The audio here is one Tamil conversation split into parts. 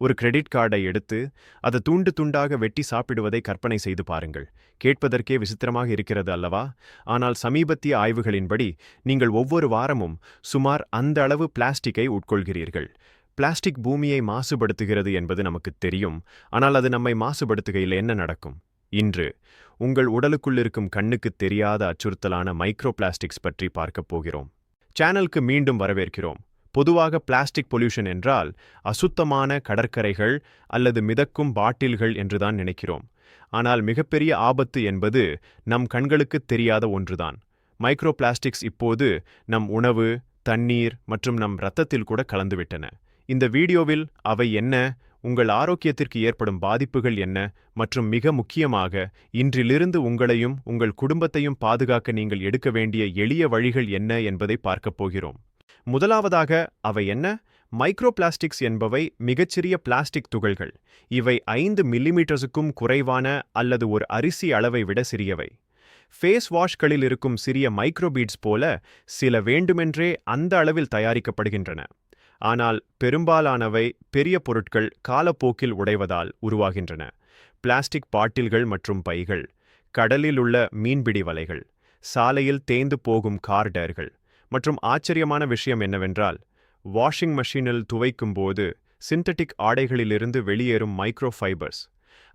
ஒரு கிரெடிட் கார்டை எடுத்து அதை துண்டு துண்டாக வெட்டி சாப்பிடுவதை கற்பனை செய்து பாருங்கள். கேட்பதற்கே விசித்திரமாக இருக்கிறது அல்லவா? ஆனால் சமீபத்திய ஆய்வுகளின்படி நீங்கள் ஒவ்வொரு வாரமும் சுமார் அந்த அளவு பிளாஸ்டிக்கை உட்கொள்கிறீர்கள். பிளாஸ்டிக் பூமியை மாசுபடுத்துகிறது என்பது நமக்கு தெரியும். ஆனால் அது நம்மை மாசுபடுத்துகையில் என்ன நடக்கும்? இன்று உங்கள் உடலுக்குள் இருக்கும் கண்ணுக்குத் தெரியாத அச்சுறுத்தலான மைக்ரோ பிளாஸ்டிக்ஸ் பற்றி பார்க்கப் போகிறோம். சேனலுக்கு மீண்டும் வரவேற்கிறோம். பொதுவாக பிளாஸ்டிக் பொல்யூஷன் என்றால் அசுத்தமான கடற்கரைகள் அல்லது மிதக்கும் பாட்டில்கள் என்றுதான் நினைக்கிறோம். ஆனால் மிகப்பெரிய ஆபத்து என்பது நம் கண்களுக்குத் தெரியாத ஒன்றுதான். மைக்ரோ பிளாஸ்டிக்ஸ் இப்போது நம் உணவு தண்ணீர் மற்றும் நம் இரத்தத்தில் கூட கலந்துவிட்டன. இந்த வீடியோவில் அவை என்ன உங்கள் ஆரோக்கியத்திற்கு ஏற்படும் பாதிப்புகள் என்ன மற்றும் மிக முக்கியமாக இன்றிலிருந்து உங்களையும் உங்கள் குடும்பத்தையும் பாதுகாக்க நீங்கள் எடுக்க வேண்டிய எளிய வழிகள் என்ன என்பதை பார்க்கப் போகிறோம். முதலாவதாக அவை என்ன? மைக்ரோ பிளாஸ்டிக்ஸ் என்பவை மிகச்சிறிய பிளாஸ்டிக் துகள்கள். இவை ஐந்து மில்லிமீட்டர்ஸுக்கும் குறைவான அல்லது ஒரு அரிசி அளவை விட சிறியவை. ஃபேஸ் வாஷ்களில் இருக்கும் சிறிய மைக்ரோபீட்ஸ் போல சில வேண்டுமென்றே அந்த அளவில் தயாரிக்கப்படுகின்றன. ஆனால் பெரும்பாலானவை பெரிய பொருட்கள் காலப்போக்கில் உடைவதால் உருவாகின்றன. பிளாஸ்டிக் பாட்டில்கள் மற்றும் பைகள் கடலில் உள்ள மீன்பிடி வலைகள் சாலையில் தேய்ந்து போகும் கார் டயர்கள் மற்றும் ஆச்சரியமான விஷயம் என்னவென்றால் வாஷிங் மெஷினில் துவைக்கும் போது சிந்தட்டிக் ஆடைகளிலிருந்து வெளியேறும் மைக்ரோஃபைபர்ஸ்.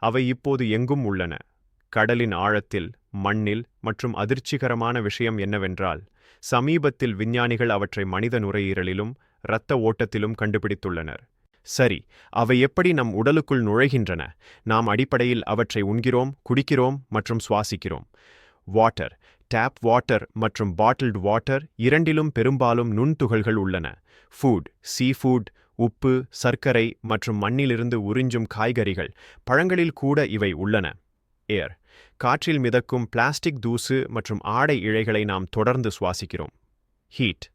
அவை இப்போது எங்கும் உள்ளன? கடலின் ஆழத்தில் மண்ணில் மற்றும் அதிர்ச்சிகரமான விஷயம் என்னவென்றால் சமீபத்தில் விஞ்ஞானிகள் அவற்றை மனித நுரையீரலிலும் இரத்த ஓட்டத்திலும் கண்டுபிடித்துள்ளனர். சரி அவை எப்படி நம் உடலுக்குள் நுழைகின்றன? நாம் அடிப்படையில் அவற்றை உண்கிறோம் குடிக்கிறோம் மற்றும் சுவாசிக்கிறோம். வாட்டர் டேப் வாட்டர் மற்றும் பாட்டில்டு வாட்டர் இரண்டிலும் பெரும்பாலும் நுண்துகள்கள் உள்ளன. ஃபுட் சீ ஃபுட் உப்பு சர்க்கரை மற்றும் மண்ணிலிருந்து உறிஞ்சும் காய்கறிகள் பழங்களில் கூட இவை உள்ளன. ஏர் காற்றில் மிதக்கும் பிளாஸ்டிக் தூசு மற்றும் ஆடை இழைகளை நாம் தொடர்ந்து சுவாசிக்கிறோம். ஹீட்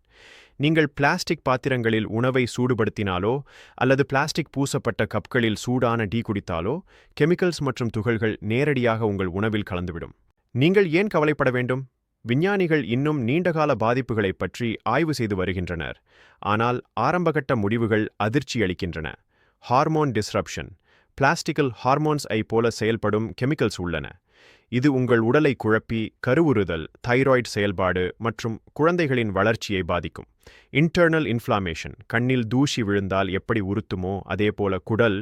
நீங்கள் பிளாஸ்டிக் பாத்திரங்களில் உணவை சூடுபடுத்தினாலோ அல்லது பிளாஸ்டிக் பூசப்பட்ட கப்களில் சூடான டீ குடித்தாலோ கெமிக்கல்ஸ் மற்றும் துகள்கள் நேரடியாக உங்கள் உணவில் கலந்துவிடும். நீங்கள் ஏன் கவலைப்பட வேண்டும்? விஞ்ஞானிகள் இன்னும் நீண்டகால பாதிப்புகளைப் பற்றி ஆய்வு செய்து வருகின்றனர். ஆனால் ஆரம்பகட்ட முடிவுகள் அதிர்ச்சியளிக்கின்றன ஹார்மோன் டிஸ்ரப்ஷன் பிளாஸ்டிக்கல் ஹார்மோன்ஸ் ஐ போல செயல்படும் கெமிக்கல்ஸ் உள்ளன. இது உங்கள் உடலை குழப்பி கருவுறுதல் தைராய்டு செயல்பாடு மற்றும் குழந்தைகளின் வளர்ச்சியை பாதிக்கும். இன்டர்னல் இன்ஃப்ளாமேஷன் கண்ணில் தூசி விழுந்தால் எப்படி உறுத்துமோ அதேபோல குடல்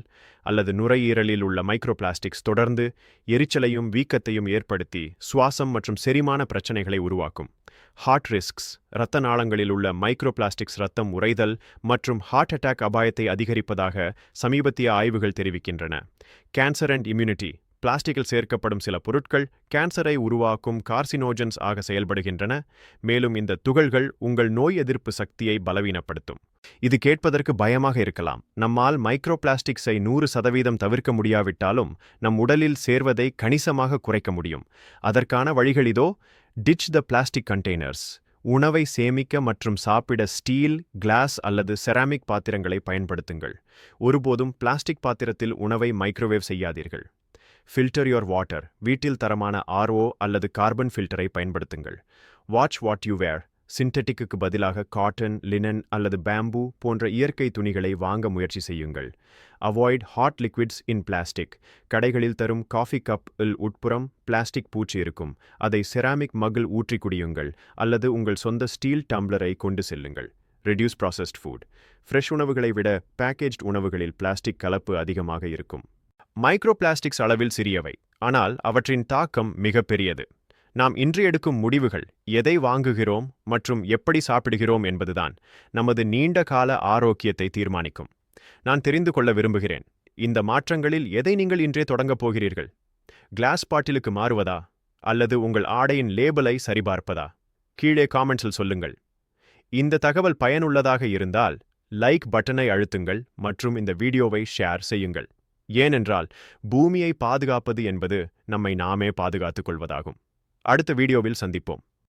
அல்லது நுரையீரலில் உள்ள மைக்ரோபிளாஸ்டிக்ஸ் தொடர்ந்து எரிச்சலையும் வீக்கத்தையும் ஏற்படுத்தி சுவாசம் மற்றும் செரிமான பிரச்சனைகளை உருவாக்கும். ஹார்ட் ரிஸ்க்ஸ் இரத்த நாளங்களில் உள்ள மைக்ரோபிளாஸ்டிக்ஸ் ரத்தம் உறைதல் மற்றும் ஹார்ட் அட்டாக் அபாயத்தை அதிகரிப்பதாக சமீபத்திய ஆய்வுகள் தெரிவிக்கின்றன. கேன்சர் அண்ட் இம்யூனிட்டி பிளாஸ்டிக்கில் சேர்க்கப்படும் சில பொருட்கள் கேன்சரை உருவாக்கும் கார்சினோஜன்ஸ் ஆக செயல்படுகின்றன. மேலும் இந்த துகள்கள் உங்கள் நோய் எதிர்ப்பு சக்தியை பலவீனப்படுத்தும். இது கேட்பதற்கு பயமாக இருக்கலாம். நம்மால் மைக்ரோ பிளாஸ்டிக்ஸை நூறு சதவீதம் தவிர்க்க முடியாவிட்டாலும் நம் உடலில் சேர்வதை கணிசமாக குறைக்க முடியும். அதற்கான வழிகள் இதோ. டிச் த பிளாஸ்டிக் கண்டெய்னர்ஸ் உணவை சேமிக்க மற்றும் சாப்பிட ஸ்டீல் கிளாஸ் அல்லது செராமிக் பாத்திரங்களை பயன்படுத்துங்கள். ஒருபோதும் பிளாஸ்டிக் பாத்திரத்தில் உணவை மைக்ரோவேவ் செய்யாதீர்கள். ஃபில்டர் யோர் வாட்டர் வீட்டில் தரமான ஆர்ஓ அல்லது கார்பன் ஃபில்டரை பயன்படுத்துங்கள். வாட்ச் வாட் யூ வேர் சிந்தட்டிக்கு பதிலாக காட்டன் லினன் அல்லது பேம்பூ போன்ற இயற்கை துணிகளை வாங்க முயற்சி செய்யுங்கள். Avoid hot liquids in plastic கடைகளில் தரும் காஃபி கப் இல் உட்புறம் பிளாஸ்டிக் பூச்சி இருக்கும். அதை செராமிக் மகில் ஊற்றி குடியுங்கள் அல்லது உங்கள் சொந்த ஸ்டீல் டம்ளரை கொண்டு செல்லுங்கள். ரெடியூஸ் ப்ராசஸ்ட் ஃபுட் ஃப்ரெஷ் உணவுகளை விட பேக்கேஜ்ட் உணவுகளில் பிளாஸ்டிக் கலப்பு அதிகமாக இருக்கும். மைக்ரோ பிளாஸ்டிக்ஸ் அளவில் சிறியவை ஆனால் அவற்றின் தாக்கம் மிகப்பெரியது நாம் இன்று எடுக்கும் முடிவுகள் எதை வாங்குகிறோம் மற்றும் எப்படி சாப்பிடுகிறோம் என்பதுதான் நமது நீண்ட கால ஆரோக்கியத்தை தீர்மானிக்கும். நான் தெரிந்து கொள்ள விரும்புகிறேன் இந்த மாற்றங்களில் எதை நீங்கள் இன்றே தொடங்கப் போகிறீர்கள்? கிளாஸ் பாட்டிலுக்கு மாறுவதா? அல்லது உங்கள் ஆடையின் லேபிளை சரிபார்ப்பதா? கீழே காமெண்ட்ஸில் சொல்லுங்கள். இந்த தகவல் பயனுள்ளதாக இருந்தால் லைக் பட்டனை அழுத்துங்கள் மற்றும் இந்த வீடியோவை ஷேர் செய்யுங்கள். ஏனென்றால் பூமியை பாதுகாப்பது என்பது நம்மை நாமே பாதுகாத்துக் கொள்வதாகும். அடுத்த வீடியோவில் சந்திப்போம்.